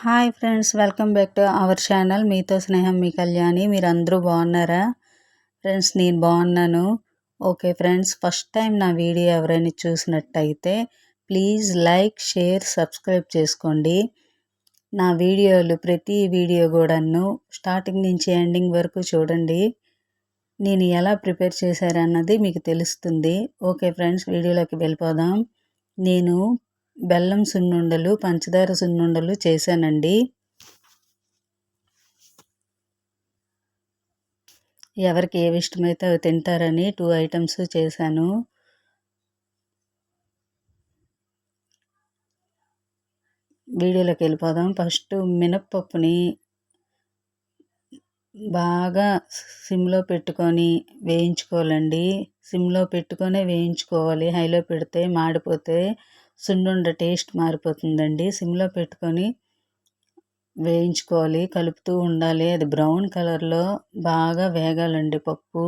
Hi friends welcome back to our channel. మీతో స్నేహం మీ కళ్యాణి. మీరు అందరూ బాగున్నారా? ఫ్రెండ్స్ నేను బాగున్నాను. ఓకే ఫ్రెండ్స్ ఫస్ట్ టైం నా వీడియో ఎవరైనా చూసినట్టయితే ప్లీజ్ లైక్ షేర్ సబ్స్క్రైబ్ చేసుకోండి. నా వీడియోలు ప్రతి వీడియో కూడాను స్టార్టింగ్ నుంచి ఎండింగ్ వరకు చూడండి. నేను ఎలా ప్రిపేర్ చేశారన్నది మీకు తెలుస్తుంది. ఓకే ఫ్రెండ్స్ వీడియోలోకి వెళ్ళిపోదాం. నేను బెల్లం సున్నుండలు పంచదార సున్నుండలు చేశానండి. ఎవరికి ఏవి ఇష్టమైతే అవి తింటారని టూ ఐటమ్స్ చేశాను. వీడియోలోకి వెళ్ళిపోదాం. ఫస్ట్ మినప్పప్పుని బాగా సిమ్లో పెట్టుకొని వేయించుకోవాలండి. సిమ్లో పెట్టుకొని వేయించుకోవాలి. హైలో పెడితే మాడిపోతే సున్నుండ టేస్ట్ మారిపోతుందండి. సిమ్లో పెట్టుకొని వేయించుకోవాలి. కలుపుతూ ఉండాలి. అది బ్రౌన్ కలర్లో బాగా వేగాలండి. పప్పు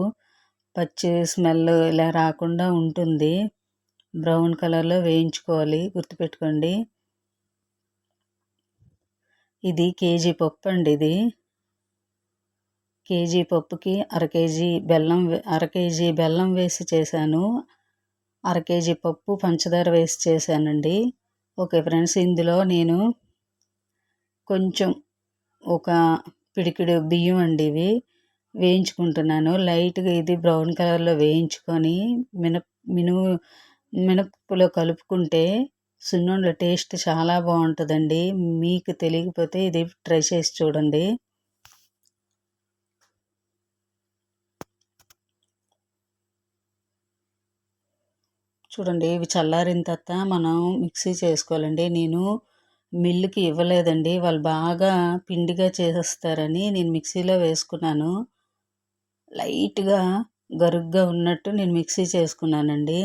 పచ్చి స్మెల్ ఇలా రాకుండా ఉంటుంది. బ్రౌన్ కలర్లో వేయించుకోవాలి. గుర్తుపెట్టుకోండి. ఇది కేజీ పప్పు అండి ఇది. కేజీ పప్పుకి అర కేజీ బెల్లం అర కేజీ బెల్లం వేసి చేశాను. అర కేజీ పప్పు పంచదార వేసి చేశానండి. ఓకే ఫ్రెండ్స్ ఇందులో నేను కొంచెం ఒక పిడికిడు బియ్యం అండి ఇవి వేయించుకుంటున్నాను. లైట్గా ఇది బ్రౌన్ కలర్లో వేయించుకొని మినప్ మినుము మినప్పులో కలుపుకుంటే సున్నుండ టేస్ట్ చాలా బాగుంటుందండి. మీకు తెలియకపోతే ఇది ట్రై చేసి చూడండి. చూడండి ఇవి చల్లారిన తర్వాత మనం మిక్సీ చేసుకోవాలండి. నేను మిల్లుకి ఇవ్వలేదండి. వాళ్ళు బాగా పిండిగా చేసేస్తారని నేను మిక్సీలో వేసుకున్నాను. లైట్గా గరుగ్గా ఉన్నట్టు నేను మిక్సీ చేసుకున్నానండి.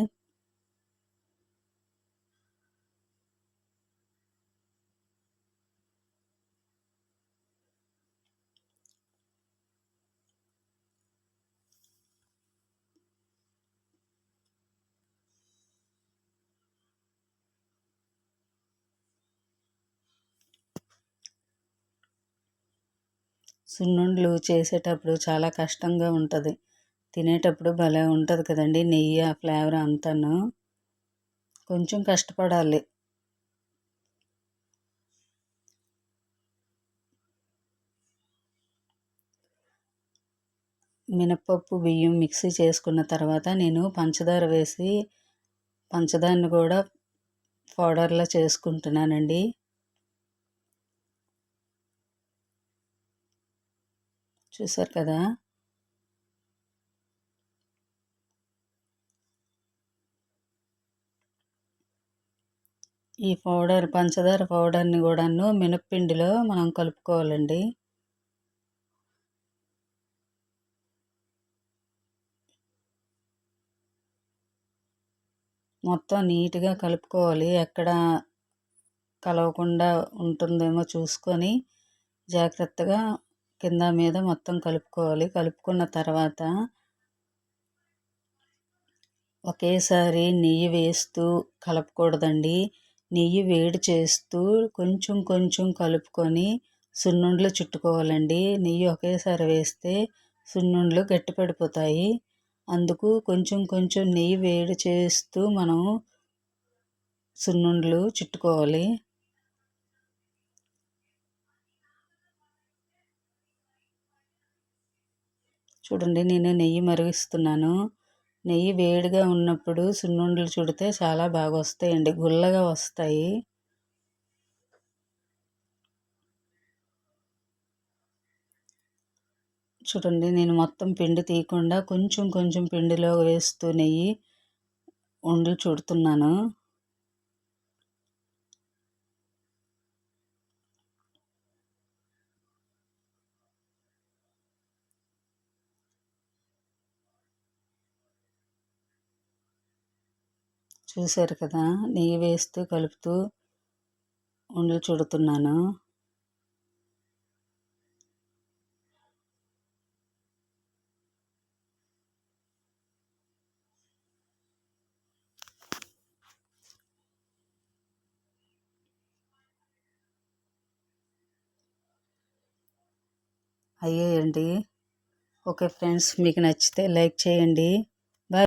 సున్నుండలు చేసేటప్పుడు చాలా కష్టంగా ఉంటుంది. తినేటప్పుడు భలే ఉంటుంది కదండి నెయ్యి ఆ ఫ్లేవర్ అంతాను. కొంచెం కష్టపడాలి. మినప్పప్పు బియ్యం మిక్సీ చేసుకున్న తర్వాత నేను పంచదార వేసి పంచదారని కూడా పౌడర్లా చేసుకుంటున్నానండి. చూసారు కదా? ఈ పౌడర్ పంచదార పౌడర్ని కూడాను మినప్పిండిలో మనం కలుపుకోవాలండి. మొత్తం నీట్గా కలుపుకోవాలి. ఎక్కడ కలవకుండా ఉంటుందేమో చూసుకొని జాగ్రత్తగా కింద మీద మొత్తం కలుపుకోవాలి. కలుపుకున్న తర్వాత ఒకేసారి నెయ్యి వేస్తూ కలపకూడదండి. నెయ్యి వేడి చేస్తూ కొంచెం కొంచెం కలుపుకొని సున్నుండలు చుట్టుకోవాలండి. నెయ్యి ఒకేసారి వేస్తే సున్నుండలు గట్టిపడిపోతాయి. అందుకు కొంచెం కొంచెం నెయ్యి వేడి చేస్తూ మనం సున్నుండలు చుట్టుకోవాలి. చూడండి నేను నెయ్యి మరిగిస్తున్నాను. నెయ్యి వేడిగా ఉన్నప్పుడు సున్నుండలు చుడితే చాలా బాగా వస్తాయండి గుల్లగా వస్తాయి. చూడండి నేను మొత్తం పిండి తీయకుండా కొంచెం కొంచెం పిండిలో వేస్తూ నెయ్యి ఉండలు చుడుతున్నాను. చూశారు కదా నెయ్యి వేస్తూ కలుపుతూ ఉండలు చుడుతున్నాను. అయ్యేయండి. ఓకే ఫ్రెండ్స్ మీకు నచ్చితే లైక్ చేయండి.